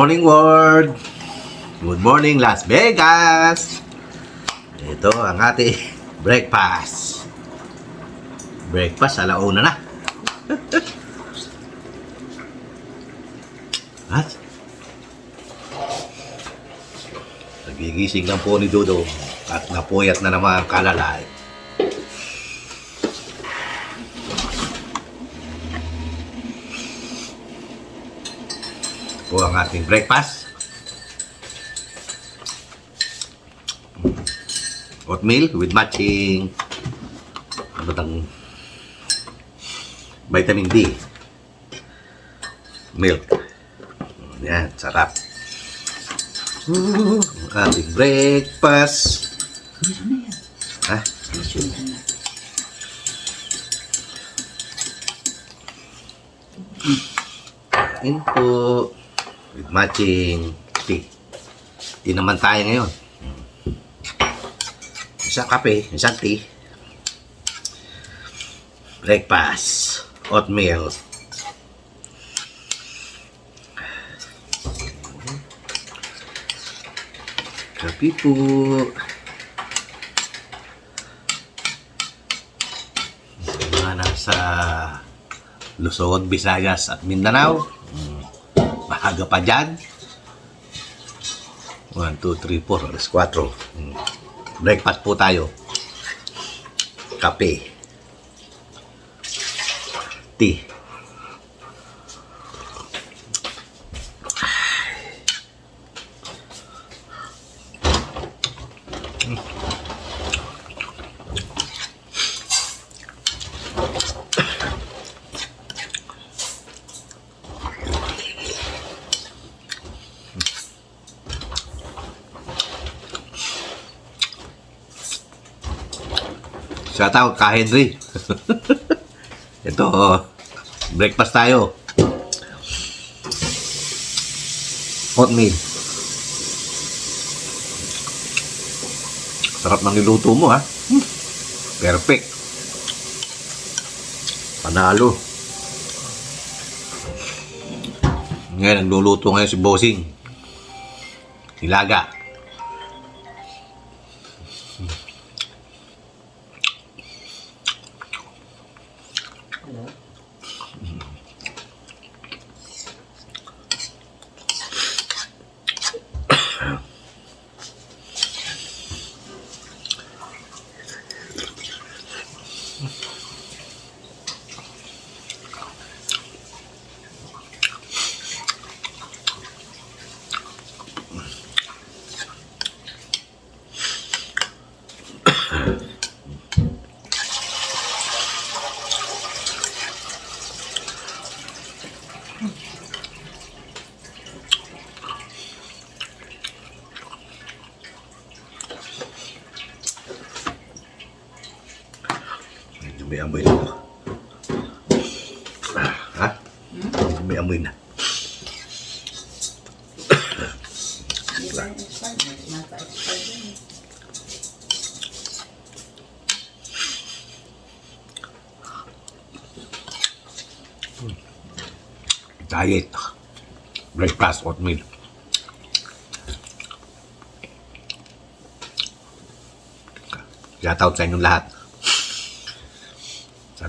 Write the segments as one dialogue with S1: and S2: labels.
S1: morning world! Good morning Las Vegas! Ito ang ating breakfast. Breakfast, alauna na. At nagigising lang po ni Dodo at napuyat na naman ang kalalay. Po ang ating breakfast. Oatmeal with matching ano tang vitamin D. Milk. Yan, sarap. Ang ating breakfast. Ha? With matching tea. Tea naman tayo ngayon. Isang kape, isang tea. Breakfast. Oatmeal. Kape po. Mga nasa Luzon, Visayas at Mindanao. Maaga pa dyan. 1, 2, 3, 4, alas 4. Mm. Breakfast po tayo. Kape. Tea. Shout out ka Henry. Ito, oh, breakfast tayo. Oatmeal. Sarap ng niluto mo, ha? Perfect. Panalo. Ngayon, nagluluto ngayon si Bossing. Nilaga. Medyo may amoy na. Ah, Ha? Medyo may amoy na. Diet. Breakfast oatmeal. Shout out sa inyong lahat.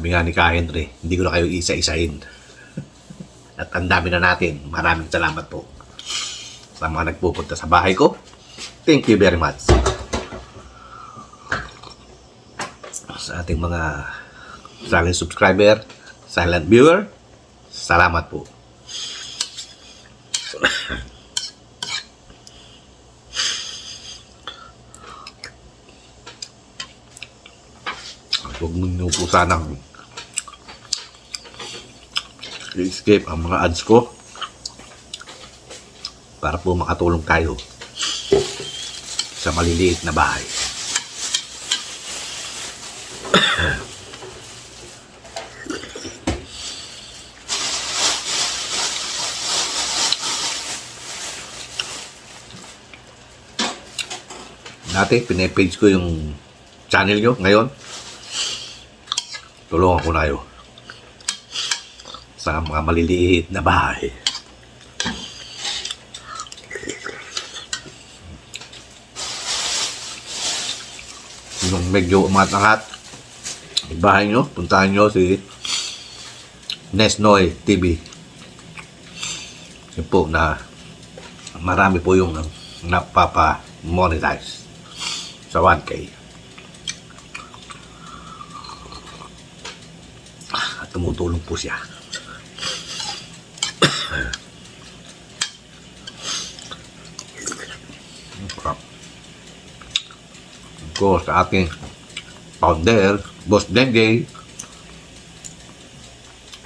S1: Sabi nga ni Henry, hindi ko na kayo isa-isahin. At ang dami na natin. Maraming salamat po. Sa mga nagpupunta sa bahay ko. Thank you very much. Sa ating mga silent subscriber, silent viewer, salamat po. Huwag mo po sanang i-escape ang mga ads ko para po makatulong tayo sa maliliit na bahay. Dati, pinepage ko yung channel nyo. Ngayon, tulungan ko na kayo sa mga maliliit na bahay. Yung medyo umatangat, bahay nyo, puntahan nyo si Nesnoy TV. Yun po na marami po yung napapa-monetize sa 1K. tumutulong po siya. Course, sa ating founder, Boss Denge,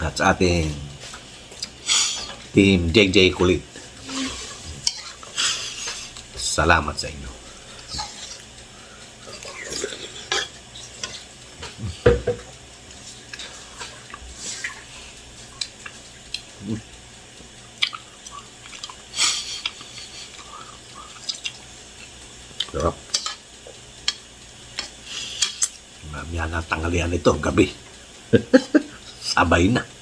S1: at sa ating team JJ Kulit. Salamat sa inyo. Sarap. Mamaya na tanghalian ito, gabi. Sabay na.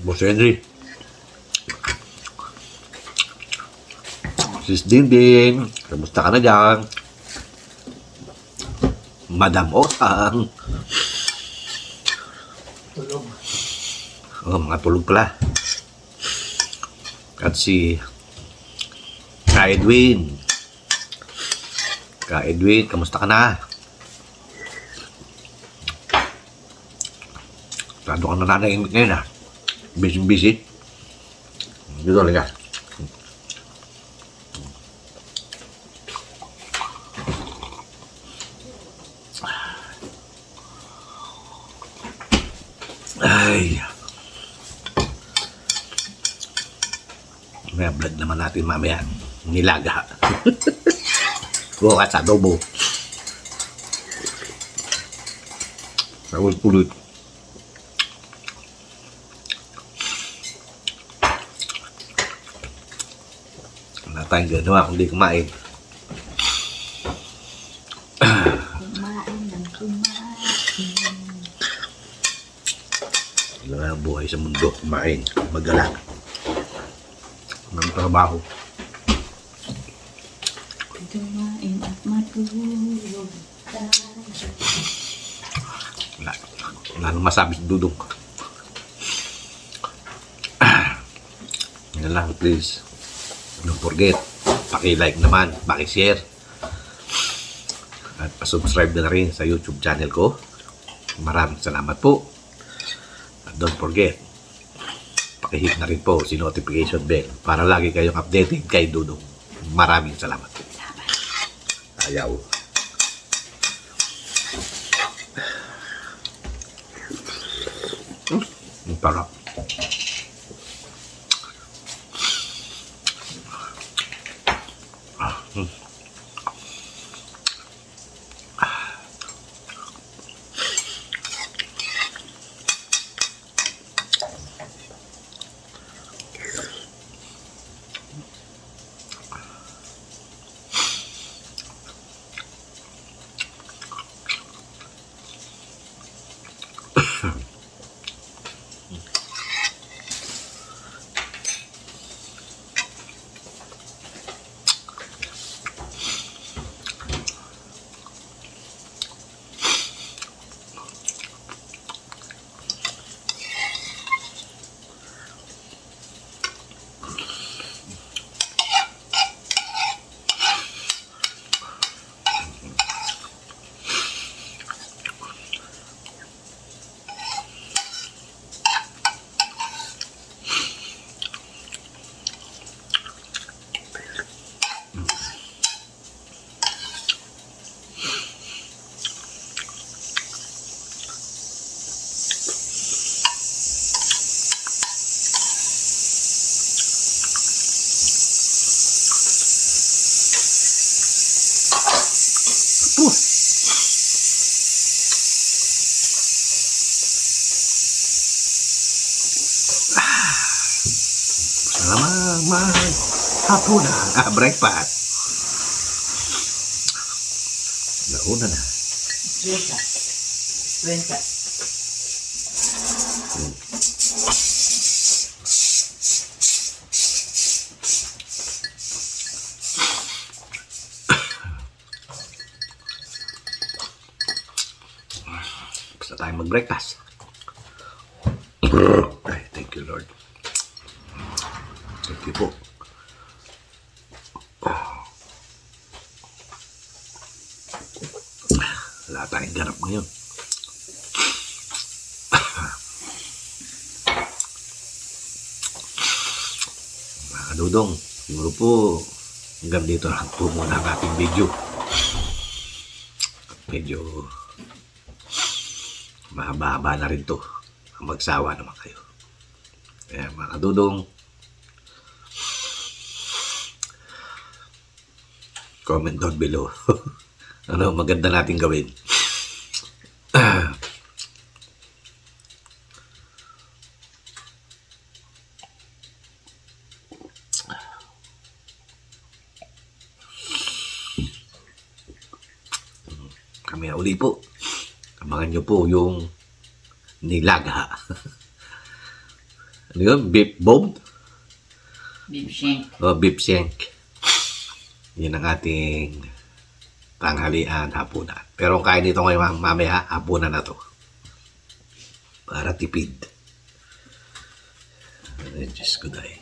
S1: Boss Henry. Sis Dindin, kamusta ka na dyan? Madam Osang.
S2: Tulog.
S1: Oh, mga tulog pala. At si Ka Edwin. Ka Edwin, kamusta ka na? Tado ka na nanahimik ngayon ah. Busy busy. Lang ka. Ay. May vlog naman natin mamaya. Nilaga. Bukas adobo. Tapos pulut. Tayong ganawa kung di kumain.
S3: Kumain ng kumain.
S1: Wala buhay sa mundo. Kumain. Magalang. Ng trabaho.
S3: Kumain at matulog.
S1: Wala. Wala nang masabi si Dudong. Yan lang, please. Don't forget, paki-like naman, paki-share. At pa-subscribe na rin sa YouTube channel ko. Maraming salamat po. At don't forget, paki-hit na rin po si notification bell para lagi kayong updated kay Dudong. Maraming salamat po. Ayaw. Ang parap. Ng mag hapunan. Ah, breakfast. Nauna na.
S3: Breakfast. Breakfast.
S1: Basta tayo mag-breakfast. Ay, thank you, Lord. Thank you po. Wala ngayon. Mga kadudong, siguro po hanggang dito lang po muna ang ating video. Medyo mahaba-haba na rin to. Magsawa naman kayo. Kaya mga kadudong, comment down below. ano maganda natin gawin. Kami na uli po. Abangan nyo po yung nilaga. ano yun? Beef bob?
S3: Beef shank.
S1: O beef shank. Yan ang ating tanghalian, hapunan. Pero kung kain dito ngayon mam- mamaya, hapunan na to. Para tipid. Ay, Diyos ko dahil.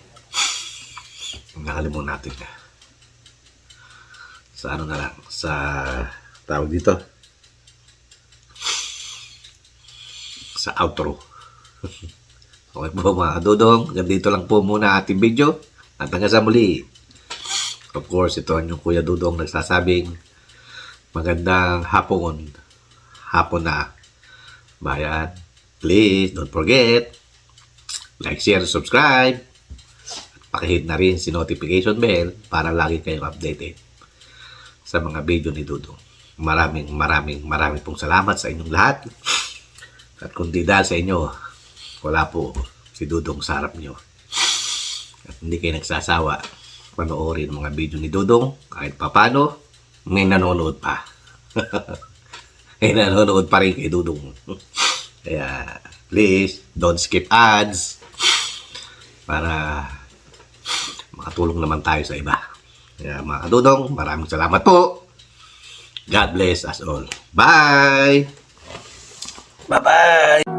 S1: Nakalimutan natin na. Sa ano na lang, sa tawag dito. Sa outro. okay po mga kadudong, ganito lang po muna ating video. At hanggang sa muli. Of course, ito ang yung Kuya Dudong nagsasabing magandang hapon. Hapon na. Bayan. Please, don't forget. Like, share, subscribe. Pakihit na rin si notification bell para lagi kayong updated sa mga video ni Dudong. Maraming, maraming, maraming pong salamat sa inyong lahat. At kung di dahil sa inyo, wala po si Dudong sa harap nyo. At hindi kayo nagsasawa panoorin ang mga video ni Dudong kahit papano may nanonood pa. may nanonood pa rin kay Dudong. Kaya please don't skip ads para makatulong naman tayo sa iba. Kaya mga kadudong, maraming salamat po. God bless us all. Bye! Bye-bye!